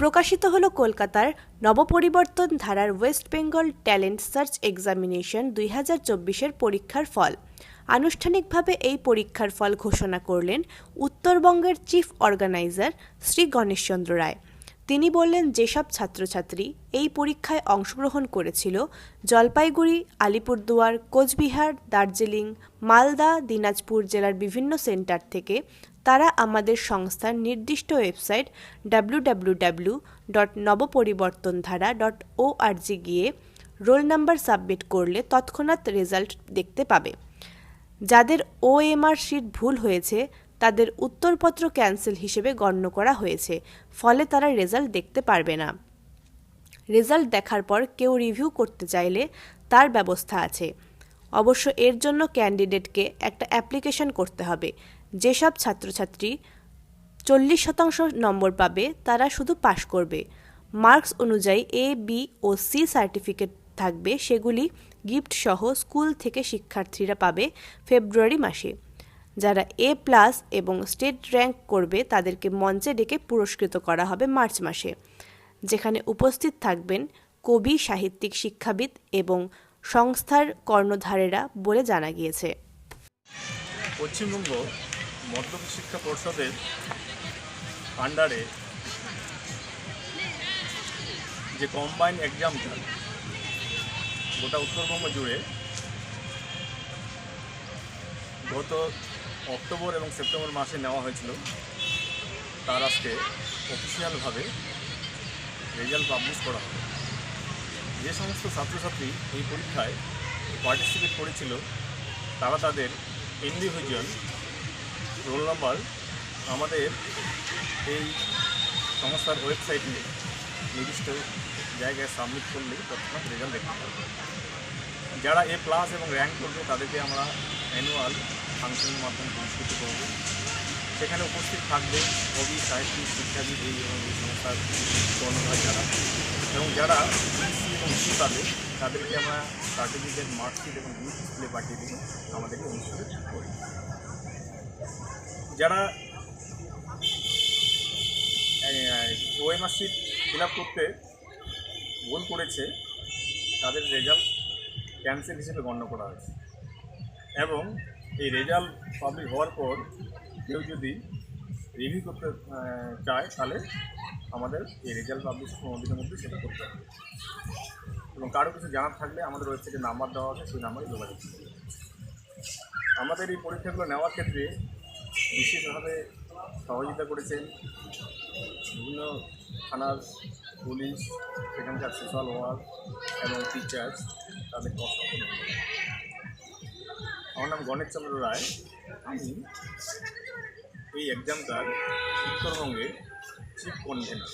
প্রকাশিত হল কলকাতার নবপরিবর্তন ধারার West Bengal talent search examination দুই হাজার চব্বিশের পরীক্ষার ফল। আনুষ্ঠানিকভাবে এই পরীক্ষার ফল ঘোষণা করলেন উত্তরবঙ্গের চিফ অর্গানাইজার শ্রী গণেশচন্দ্র রায়। তিনি বললেন, যেসব ছাত্রছাত্রী এই পরীক্ষায় অংশগ্রহণ করেছিল, জলপাইগুড়ি, আলিপুরদুয়ার, কোচবিহার, দার্জিলিং, মালদা, দিনাজপুর জেলার বিভিন্ন সেন্টার থেকে তারা আমাদের সংস্থার নির্দিষ্ট website W dot Nabaparibartandhara dot ও গিয়ে রোল নাম্বার সাবমিট করলে তৎক্ষণাৎ রেজাল্ট দেখতে পাবে। যাদের ওএমআর শিট ভুল হয়েছে তাদের উত্তরপত্র ক্যান্সেল হিসেবে গণ্য করা হয়েছে, ফলে তারা রেজাল্ট দেখতে পারবে না। রেজাল্ট দেখার পর কেউ রিভিউ করতে চাইলে তার ব্যবস্থা আছে। অবশ্য এর জন্য ক্যান্ডিডেটকে একটা অ্যাপ্লিকেশন করতে হবে। যেসব ছাত্রছাত্রী চল্লিশ শতাংশ নম্বর পাবে, তারা শুধু পাশ করবে। মার্কস অনুযায়ী A B O C certificate থাকবে, সেগুলি গিফট সহ স্কুল থেকে শিক্ষার্থীরা পাবে ফেব্রুয়ারি মাসে। যারা এ প্লাস এবং স্টেট র্যাঙ্ক করবে, তাদেরকে মঞ্চে ডেকে পুরস্কৃত করা হবে মার্চ মাসে। যেখানে উপস্থিত থাকবেন কবি, সাহিত্যিক, শিক্ষাবিদ এবং সংস্থার কর্ণধারেরা বলে জানা গিয়েছে। পশ্চিমবঙ্গ শিক্ষা পর্ষদের আন্ডারে যে কম্বাইন এক্সামটা গোটা উত্তরবঙ্গ জুড়ে গত অক্টোবর এবং সেপ্টেম্বর মাসে নেওয়া হয়েছিল। তার আজকে অফিসিয়ালভাবে রেজাল্ট পাবলিশ করা হবে। যে সমস্ত ছাত্রছাত্রী এই পরীক্ষায় পার্টিসিপেট করেছিল, তারা তাদের ইন্ডিভিজুয়াল রোল নাম্বার আমাদের এই সংস্থার ওয়েবসাইটে নির্দিষ্ট জায়গায় সাবমিট করলেই তৎক্ষণাৎ রেজাল্ট দেখতে পারবে যারা এ প্লাস এবং র্যাঙ্ক করবে, তাদেরকে আমরা অ্যানুয়াল ফাংশনের মাধ্যমে পুরস্কৃত করব। সেখানে উপস্থিত থাকবে কবি, সাহিত্যিক, শিক্ষাবিদ এই সংস্থার কর্মধার যারা। এবং যারা বিসি এবং সি পাবে, তাদেরকে আমরা সার্টিফিকেট মার্কশিট এবং গ্রুপ ডিসপ্লে পাঠিয়ে দিয়ে আমাদেরকে অনুষ্ঠিত করি যারা ওএমআর শিট ফিল আপ করতে ভুল করেছে, তাদের রেজাল্ট ক্যান্সেল হিসেবে গণ্য করা হয়েছে। এবং এই রেজাল্ট পাবলিক হওয়ার পর কেউ যদি রিভিউ করতে চায়, তাহলে আমাদের এই রেজাল্ট পাবলিশ পনেরো দিনের মধ্যে সেটা করতে হবে এবং কারও কিছু জানার থাকলে আমাদের ওয়েবসাইটে নাম্বার দেওয়া আছে, সেই নাম্বারে যোগাযোগ করতে। আমাদের এই পরীক্ষাগুলো নেওয়ার ক্ষেত্রে বিশেষভাবে সহযোগিতা করেছেন বিভিন্ন থানার পুলিশ, সেখানকার সোশ্যাল ওয়ার্ক এবং টিচার্স তাদের ধন্যবাদ। আমার নাম গণেশ চন্দ্র রায়। আমি এই এক্সামটার উত্তরবঙ্গের চিফ কনভেনার